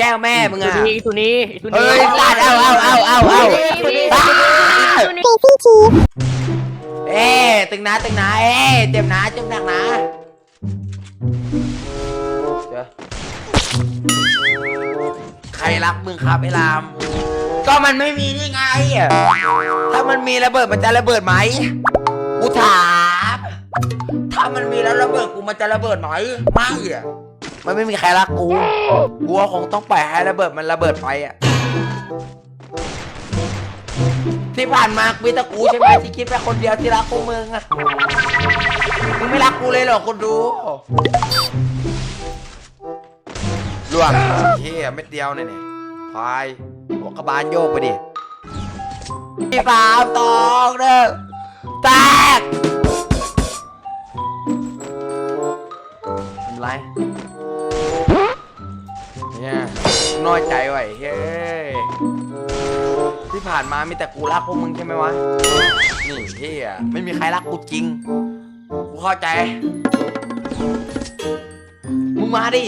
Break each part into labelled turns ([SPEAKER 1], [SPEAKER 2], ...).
[SPEAKER 1] แก้วแม่มึง
[SPEAKER 2] ตัว
[SPEAKER 1] อะ
[SPEAKER 2] นี้ตัวนี้ตัวนี้
[SPEAKER 1] เฮ้ยสัตว์เอาเอาเอาเอาเอา
[SPEAKER 2] ตัวนี้
[SPEAKER 1] อ้า
[SPEAKER 2] ตัวนี้
[SPEAKER 1] เอ๊ะตึงนะตึงนะเอ๊ะเจ็บนะเจ็บหนักนะเดี๋ยวใครรักมึงครับไอ้ราม ก็มันไม่มีนี่ไง ถ้ามันมีระเบิดมันจะระเบิดไหมกูถามถ้ามันมีแล้วระเบิดกูมันจะระเบิดไหมไม่อะ มันไม่มีใครรักกูกูคงต้องปล่อยให้ระเบิดมันระเบิดไปอะ ที่ผ่านมามีแต่กูใช่ไหมที่คิดแค่คนเดียวที่รักพวกมึงอะมึงไม่รักกูเลยเหรอคนดูลวงเฮียเม็ดเดียวเนี่ยเนี่ยพายหัวกระบาลโยกไปดิที่สามตองเด้อแตกทำไร น้อยใจไว้เฮ้ยที่ผ่านมามีแต่กูรักพวกมึงใช่ไหมวะ นี่เฮียไม่มีใครรักกูจริง กูเข้าใจ มึงมาดิ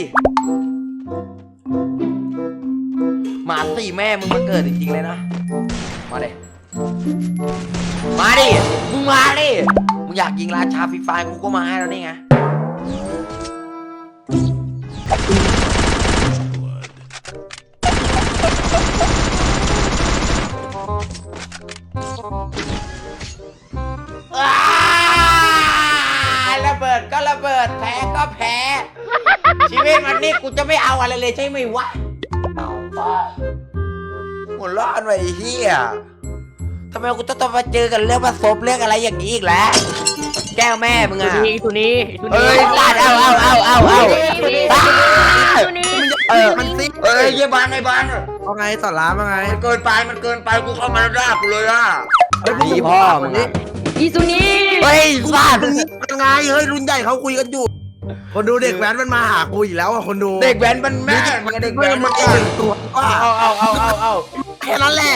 [SPEAKER 1] มาสี่แม่มึงมาเกิดจริงๆเลยนะ มาเดิมาดิ มึงมาดิ มึงอยากยิงราชาฟรีไฟร์กูก็มาให้แล้วนี่ไง เบิดก็ระเบิดแพ้ก็แพ้ ชีวิตวันนี้กูจะไม่เอาอะไรเลยใช่ไหมวะเอาปะหัวเร้อนไว้ไอ้เฮียทำไมกูจะต้องมาเจอกันเรื่องผสมเรื่องอะไรอย่างนี้อีกแล้ว แก้วแม่มึง
[SPEAKER 2] ตัว
[SPEAKER 1] อะ
[SPEAKER 2] นี้ตัวนี้ตัวนี้
[SPEAKER 1] เฮ้ยสัตว์เอาเอาเอาเอาเอา
[SPEAKER 2] ตัวนี้
[SPEAKER 1] อ้าว
[SPEAKER 2] ตัวนี้
[SPEAKER 1] เออ
[SPEAKER 3] มันซิ
[SPEAKER 1] เอ้ยเยี่ยบานไอ้บาน
[SPEAKER 3] เอาไงต่อร้านว่าไง
[SPEAKER 1] มันเกินไปมันเกินไปกูเข้ามาแล้วด่ากูเลยอะ
[SPEAKER 3] เฮ้ย
[SPEAKER 1] นี่พ่อมึงอะ
[SPEAKER 2] อีตัวนี้
[SPEAKER 1] เฮ้ยสัตว์
[SPEAKER 3] ยังไงเฮ้ยรุ่นใหญ่เขาคุยกันอยู่ คนดูเด็กแว้นมันมาหากูอีกแล้วอะคนดู
[SPEAKER 1] เด็กแว้นมันแม่มึงอะเด็ก
[SPEAKER 3] เฮ้
[SPEAKER 1] แว้
[SPEAKER 3] ย
[SPEAKER 1] น
[SPEAKER 3] มั
[SPEAKER 1] มันน
[SPEAKER 3] เก่งตัวว่า
[SPEAKER 1] เอาเอาเอาเอาเอา
[SPEAKER 3] แค่นั้นแหละ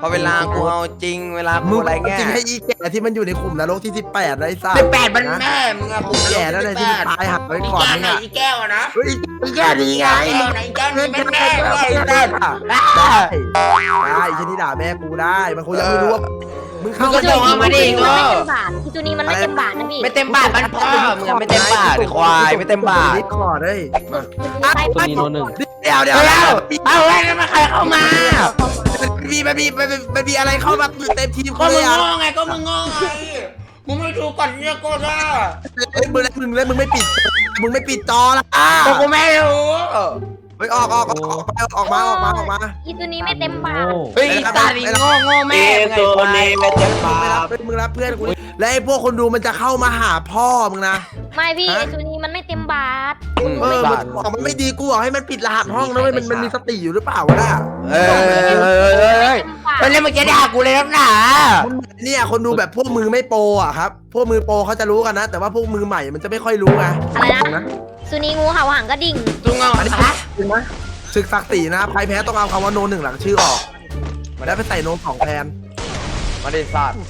[SPEAKER 1] พอเวลากูเอาจริงเวลา
[SPEAKER 3] มึ
[SPEAKER 1] กู
[SPEAKER 3] ง
[SPEAKER 1] อะไรเงี้ย
[SPEAKER 3] จริงให้อีแก่ที่มันอยู่ในกลุ่มนรกที่18นะไอ้ซ่า
[SPEAKER 1] สิบแปดมันแม่มึงอะกู
[SPEAKER 3] แก่แล้วเลยที่ตายหักไว้ก่อน
[SPEAKER 1] อี
[SPEAKER 3] มึง
[SPEAKER 1] แก้วไหน
[SPEAKER 3] อะ
[SPEAKER 1] อีแก้วอะนะ
[SPEAKER 3] เฮ้ยอีแก่ดีไง
[SPEAKER 1] ไอ้แก้วไหนอีแก้วนี่เป็นแม่มึงไอ้เต้น
[SPEAKER 3] ได้ได้ชนิดด่าแม่กูได้มันคงยังไม่รู้ว่า มึงเข้า
[SPEAKER 1] ก็
[SPEAKER 3] มา
[SPEAKER 1] ส่งเอามาดิ
[SPEAKER 4] มัน
[SPEAKER 1] โง่
[SPEAKER 4] ไม่เต็มบาทอีตัวนี้มันไม่เต็มบาทนะพี่
[SPEAKER 1] ไม่เต็มบาทมันพ่อมึงอะไม่เต็มบาทไอ้ควายไม่เต็มบาท
[SPEAKER 3] ดิสคอร์ดเฮ้ย
[SPEAKER 2] ตัวนี้โนหนึ่ง
[SPEAKER 3] เดี๋ยวเดี๋ยว
[SPEAKER 1] เฮ้ย
[SPEAKER 3] เดี๋ย
[SPEAKER 1] เอา
[SPEAKER 3] ว
[SPEAKER 1] เอาไว้แล้วมาใครเข้ามา
[SPEAKER 3] มันมีมันมีมันมีมันมีอะไรเข้ามาเต็มทีม
[SPEAKER 1] ก็
[SPEAKER 3] กูเล
[SPEAKER 1] มึง
[SPEAKER 3] ยอะ
[SPEAKER 1] โง่ไงก็มึงโง่ไงมึงไม่ดูก่อนเนี่ยก็ได้
[SPEAKER 3] เอ้ยมึงแล้วมึงแล้วมึงไม่ปิด มึงไม่ปิดจอละ
[SPEAKER 1] ก็กูไม่รู้
[SPEAKER 3] ไปออกออกออกออกไปออกมาออกมาออกมา
[SPEAKER 4] อีตัวนี้ไม่เต็มบาท
[SPEAKER 1] เฮ้ยอีตาดิโง่โง่แม่มึงไงควาย
[SPEAKER 3] ไม่รับมึงรับเพื่อนกูและไอ้พวกคนดูมันจะเข้ามาหาพ่อมึงนะ
[SPEAKER 4] ไม่พี่
[SPEAKER 3] ฮะ
[SPEAKER 4] ไอตัวนี้มันไม่เต็มบาท
[SPEAKER 1] มึง
[SPEAKER 3] เออ
[SPEAKER 1] ไม่
[SPEAKER 3] มัน
[SPEAKER 1] บาท
[SPEAKER 3] บอกมันไม่ดีกูบอกให้มันปิดรหัสห้องนะเว้ยมันมันมีสติอยู่หรือเปล่าวะน่ะ
[SPEAKER 1] เออเฮ้ยเฮ้ยเฮ้ยเฮ้ย
[SPEAKER 4] เต็มบาท
[SPEAKER 1] เฮ้ยแล้วมึงจะด่ากูเลยแล้วหนา
[SPEAKER 3] เนี่ยคนดูแบบพวกมือไม่โปรอะครับพวกมือโปรเขาจะรู้กันนะ แต่ว่าพวกมือใหม่มันจะไม่ค่อยรู้ไง
[SPEAKER 4] อะไรนะ สุนีงูเห่าหางกระดิ่ง
[SPEAKER 1] จุงเอาฮะ
[SPEAKER 3] จริงไหมศึกศักดิ์ศรีนะครับใครแพ้ต้องเอาคำว่าโนหนึ่งหลังชื่อออกแล้วไปใส่โนสองแทน
[SPEAKER 1] มาดิสัตว์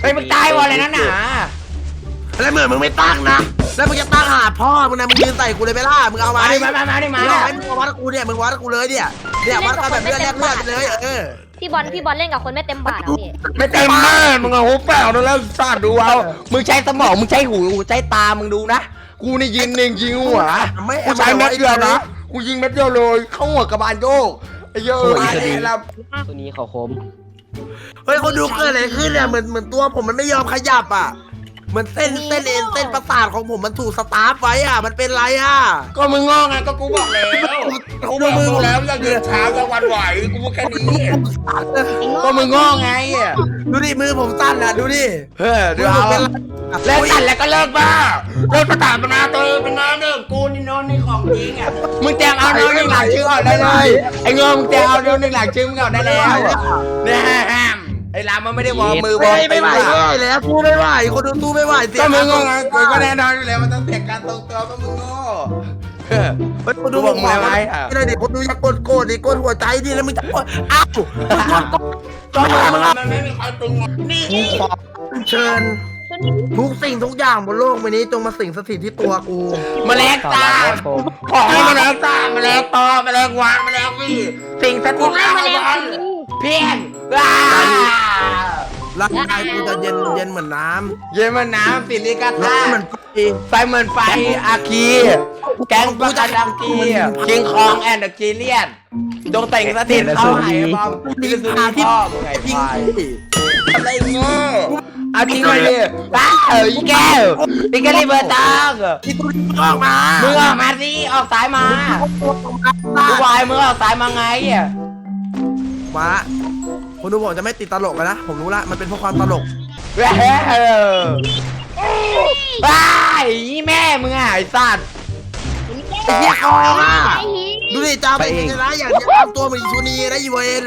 [SPEAKER 1] เฮ้ยมึงตายวะเลยนะหนา
[SPEAKER 3] แล้วเหมือนมึงไม่ตั้งนะ แล้วมึงจะตั้งหาพ่อมึงนะมึงยืนใส่กูเลยไหมล่ะมึงเอา
[SPEAKER 1] มา
[SPEAKER 3] มา
[SPEAKER 1] ดิมามามาดิมา
[SPEAKER 3] มึงเอาให้มึงวัดกูเนี่ยมึงวัดกูเลยเนี่ยเนี่ยวัดกันแบบเลือดแลกเลือดไปเลยเออ
[SPEAKER 4] พี่บอลพี่บอลเล่นกับคนไม่เต็มบาทเหรอพี่
[SPEAKER 1] ไม่เต็มแม่มึงเอาหูเปล่าแล้วสัตว์ดูเอามึงใช้สมองมึงใช้หูใช้ตามึงดูนะกูนี่ยิงหนึ่งยิงหัว
[SPEAKER 3] ไม่
[SPEAKER 1] กูใช้เม็ดเดียวนะกูยิงเม็ดเดียวเลย เข้าหัวกระบาลโยกไอ้เหี้ยอะไอ้แล้ว
[SPEAKER 2] ตัวนี้เขาคม
[SPEAKER 3] เฮ้ยคนดูเกิดอะไรขึ้นเนี่ยเหมือนเหมือนตัวผมมันไม่ยอมขยับอะเห มือนเส้นเส้นเอ็นเส้นประสาทของผมมันถูกสตาร์ฟไว้อะ มันเป็นไรอะ
[SPEAKER 1] ก็มึงงอไงก็กูบอกแล้วกูบอกมึงแล้วอย่าเดินเช้าอย่าวันไหวกูพูดแค่นี้ก็มึงงอไงอะ
[SPEAKER 3] ดูดิมือผมสั้นอะดูดิ
[SPEAKER 1] เฮ้ยเดี๋ยว
[SPEAKER 3] มือ
[SPEAKER 1] เอา
[SPEAKER 3] ผมเป็นไร
[SPEAKER 1] เลิกตัดแล้วก็เลิกบ้าเลิกประตาปนาตัวเองเป็นน้าเดิมกูนี่โน้นนี่ของจริงอะมึงแจมเอาโน้นหนึ่งหลังชื่อก่อนได้เลยไอ้เงอมึงแจมเอาโน้นหนึ่งหลังชื่อมึงก่อนได้แล้วเนี่ยแฮม ไอ้รามมันไม่ได้วอร์มมือวอ
[SPEAKER 3] ไม่
[SPEAKER 1] ร์ม
[SPEAKER 3] ไม่ไหว
[SPEAKER 1] ตีน
[SPEAKER 3] ไม่
[SPEAKER 1] ว่ะ
[SPEAKER 3] ไหวแล้วสู้ไม่ไหวคนดูสู้ไม่ไหวเสีย
[SPEAKER 1] ก็มึงงอไงกูก็แน่นอนอยู่แล้วมันต้องเสียการตรงตัวก็มึงงอ
[SPEAKER 3] เฮ้ยคนดู
[SPEAKER 1] กูบอกมึงไว้อะ
[SPEAKER 3] นี่เลยดิคนดูอยากกดโกรธดิกดหัวใจดิแล้วมึงจะกดอ้าว
[SPEAKER 1] ก็มันไม่มีใครตึงนี่
[SPEAKER 3] กูขอเชิญ
[SPEAKER 4] ตัวนี้
[SPEAKER 3] ทุกสิ่งทุกอย่างบนโลกใบนี้จงมาสิงสถิตที่ตัวกู
[SPEAKER 1] แมลง
[SPEAKER 2] สา
[SPEAKER 1] สา
[SPEAKER 2] ระ
[SPEAKER 1] บ
[SPEAKER 2] คม
[SPEAKER 1] ขอให้แมแมลงปอแมลงวันแมลงวี่ สิ่งสถิต
[SPEAKER 4] ไม่มาแล้ว
[SPEAKER 1] เพียงว้า
[SPEAKER 3] ร่างกายกูจะเย็นเย็นเหมือนน้
[SPEAKER 1] เยมันน้ำสิลิกาำ
[SPEAKER 3] ร้อ
[SPEAKER 1] ธาน
[SPEAKER 3] เหมือนไฟ
[SPEAKER 1] ไฟเหมือนไฟอาคี แกงปลาการังกีคิงคองแอนด์กีเลียนดงแต่งสถิตเข้าหายบอมนี่คือสุนีพ่อมึงไง
[SPEAKER 3] ยิง
[SPEAKER 1] ควาย
[SPEAKER 3] พี่
[SPEAKER 1] อะไรเงี้ยเอาจริงเลยดิป้าเอ๋ยแก้วอีแกลิเบอร์ตัง
[SPEAKER 3] ที่กูออกมา
[SPEAKER 1] มึงออกมาสิออกสายมา กูวายมึงออกสายมาไง อะ
[SPEAKER 3] มาคนดูบอกจะไม่ติดตลกกันนะ ผมรู้ละ มันเป็นเพราะความตลก
[SPEAKER 1] เว้ยว้ายอีแม่มึงอะไอ้สัตว์
[SPEAKER 3] ไอ้เหี้ยเขาอะ
[SPEAKER 4] ไอ้หี
[SPEAKER 3] ดูดิจ้าไปชนะอย่างนี้ทำตัวเหมือนอีซูนีนะอีเวน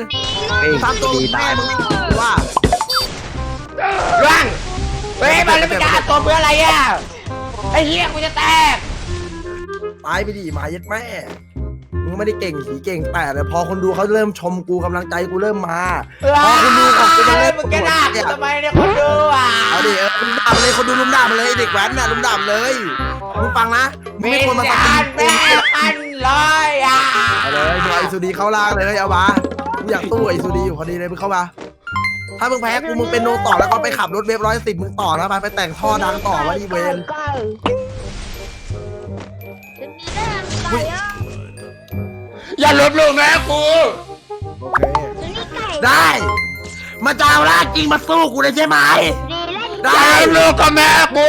[SPEAKER 2] เอ้ย
[SPEAKER 3] ทำตัวเหมือนแม่มึงไม่ว่า
[SPEAKER 1] ร่างเฮ้ยมันแล้วไปกล้าตัวเพื่ออะไรอะ ไอ้เหี้ยกูจะแตก
[SPEAKER 3] ตายไปดิหมาเย็ดแม่ มึงไม่ได้เก่งสีเก่งแต่เลยพอคนดูเขาเริ่มชมกูกำลังใจกูเริ่มมา พอคนดูของกูจะเริ่ม
[SPEAKER 1] มึงกระดาษกูทำไมเนี่ยคนดูอะ
[SPEAKER 3] เอาดิเออลุมด่ามันเลยคนดูลุมด่ามันเลยไอ้เด็กแว้นน่ะลุมด่ามันเลยมึงฟังนะมึง
[SPEAKER 1] มี
[SPEAKER 3] ไม่ควรมา
[SPEAKER 1] จา
[SPEAKER 3] ทำ
[SPEAKER 1] น
[SPEAKER 3] เป็น
[SPEAKER 1] แม่พันร้อยอะ
[SPEAKER 3] เอาเลยมึงเอาไอซูดีเข้าล่างเลยเอามากูอยากสู้ไอซูดีอยู่พอดีเลยมึงเข้ามาถ้ามึงแพ้กูมึงเป็นโนต่อแล้วก็ไปขับรถเวฟร้อยสิบมึงต่อแล้วไปไปแต่งท่อดังต่อวะอีเวน
[SPEAKER 4] อ
[SPEAKER 1] ย่าลบหลู่แม่กู
[SPEAKER 3] โอเค
[SPEAKER 4] จะมีไก่
[SPEAKER 3] ได้ มาจ้าวลากจริงมาสู้กูเลยใช่ไหม
[SPEAKER 4] ดีเล่น
[SPEAKER 3] ได้
[SPEAKER 1] อย่าลบหลู่กับแม่กู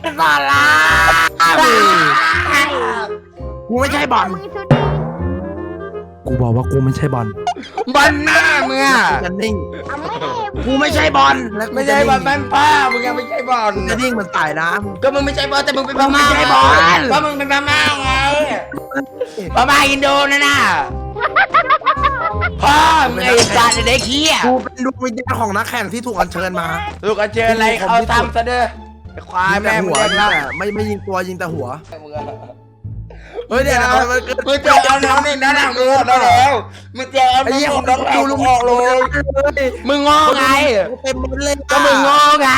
[SPEAKER 3] เป็นสาระกูไม่ใช่บอล
[SPEAKER 4] มึงสุดดี
[SPEAKER 3] กูบอกว่ากูไม่ใช่บอล
[SPEAKER 1] บันหน้ามึงอะ
[SPEAKER 3] จะนิ่ง
[SPEAKER 4] เอาไม่ได้
[SPEAKER 3] กูไม่ใช่บอลและกู
[SPEAKER 1] ไม่
[SPEAKER 3] จะ
[SPEAKER 1] ใช่
[SPEAKER 3] นิ่ง
[SPEAKER 1] บอลแม่นป้ามึงยังไม่ใช่บอล
[SPEAKER 3] จะนิ่งเหมือนสายน้
[SPEAKER 1] ก็มึงไม่ใช่บอลแต่มึงเป็นพม่า
[SPEAKER 3] ไม่ใช่บอล
[SPEAKER 1] ก็มึงเป็นพม่าไงพม่าอินโดนะน่ะพ่อมึงไอ้สัตว์เด็กเหี้ยำ
[SPEAKER 3] กูเป็นดวงวิญญาณของนักแข่งที่ถูกอัญเชิญมา
[SPEAKER 1] ลูกกระเจิญอะไรเขาทำซะเด้อไอ้ควายแม่มึง
[SPEAKER 3] หัว
[SPEAKER 1] เรียก
[SPEAKER 3] ยิง
[SPEAKER 1] แล้ว
[SPEAKER 3] แต่ไม่ไม่ยิงตัวยิงแต่หัว
[SPEAKER 1] มึงอะ
[SPEAKER 3] เฮ้ยเดี๋ยวนะมันเกิด
[SPEAKER 1] มึงเจอเอาน้องนี่ด้านหลังมึงออกได้แล้วมึงเจอเอา
[SPEAKER 3] ไอ้
[SPEAKER 1] น้อง
[SPEAKER 3] เหี้ย
[SPEAKER 1] นี่
[SPEAKER 3] ผม
[SPEAKER 1] ด้านหลัง
[SPEAKER 3] ดู
[SPEAKER 1] มึ
[SPEAKER 3] ลุ
[SPEAKER 1] ง
[SPEAKER 3] ง
[SPEAKER 1] ออกเลยมึงงอไง
[SPEAKER 3] เต็มเลย
[SPEAKER 1] ก็มึงงอไง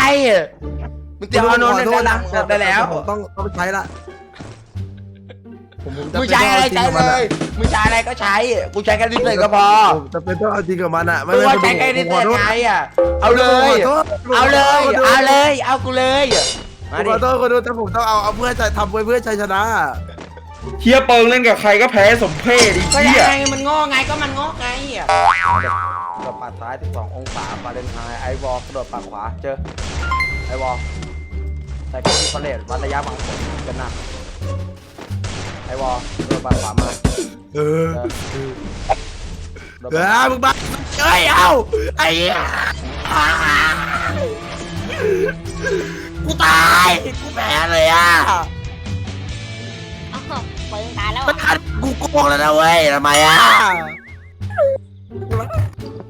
[SPEAKER 1] มึงเจอเอาน้องนี่ด้านหลังมึงออกได้แล้ว
[SPEAKER 3] ผมต้องต้องใช้ละผมผมจะ
[SPEAKER 1] มึงใช้อะไรใช้เลยมึงใช้อะไรก็ใช้กูใช้แค่นิดหน่อยก็พอ
[SPEAKER 3] ผมจะเป็นต้องเอาจริงกับมันอะ
[SPEAKER 1] มึงว่าใช้แค่นิดหน่อยไงอะเอาเลย เอาเลย เอาเลย เอากูเลยมา
[SPEAKER 3] ข
[SPEAKER 1] ดิ
[SPEAKER 3] อโทษขอโทษแต่ผมต้องเอาเอาเพื่อจะทำไว้เพื่อชัยชนะ
[SPEAKER 5] เฮียเปิงเล่นกับใครก็แพ้สมเพศไอี
[SPEAKER 1] ก็
[SPEAKER 5] เฮีย
[SPEAKER 1] ยังไงมันงอไงก็มันงอไงอะกระโดดปัดซ้าย12องศาฟาเรนไฮต์ไอวอลกระโดดปัดขวาเจอไอวอลใส่กล้องที่คอเลตวัดระยะบางผลกันหนักไอวอลกระโดดปัดขวามา
[SPEAKER 3] เออ
[SPEAKER 1] เออ
[SPEAKER 3] เออมึงมาเอ้ยเอาไอ้เหี้ยกูตายกูแพ้เลยอะ มันทันกูโกงแล้วนะเว้ยทำไมอะ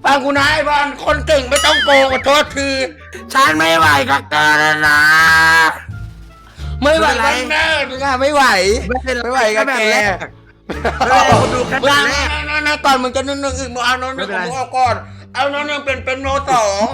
[SPEAKER 1] ฟังกูนะไอบอลคนเก่งไม่ต้องโกงขอโทษที
[SPEAKER 3] ฉันไม่ไหวกับเธอแล้วนะ
[SPEAKER 1] ไม่ไหว
[SPEAKER 3] ไม่
[SPEAKER 1] กั
[SPEAKER 3] เป็นนไร
[SPEAKER 1] แม่มึงอะไม่ไหว
[SPEAKER 3] ไม่เป็น
[SPEAKER 1] ไม่ไหวกับ
[SPEAKER 3] แบบ
[SPEAKER 1] แก
[SPEAKER 3] แรกไม่เป็นไรคนดูแค่แบบแรก
[SPEAKER 1] นั่นๆๆก่อนมึงจะนึ่งๆอีกมึงเอาน้องหนึ่ง
[SPEAKER 3] ไม่เป็นไร
[SPEAKER 1] ของมึงเอาก่อน เอาน้องหนึ่งเป็นเป็นโนสอง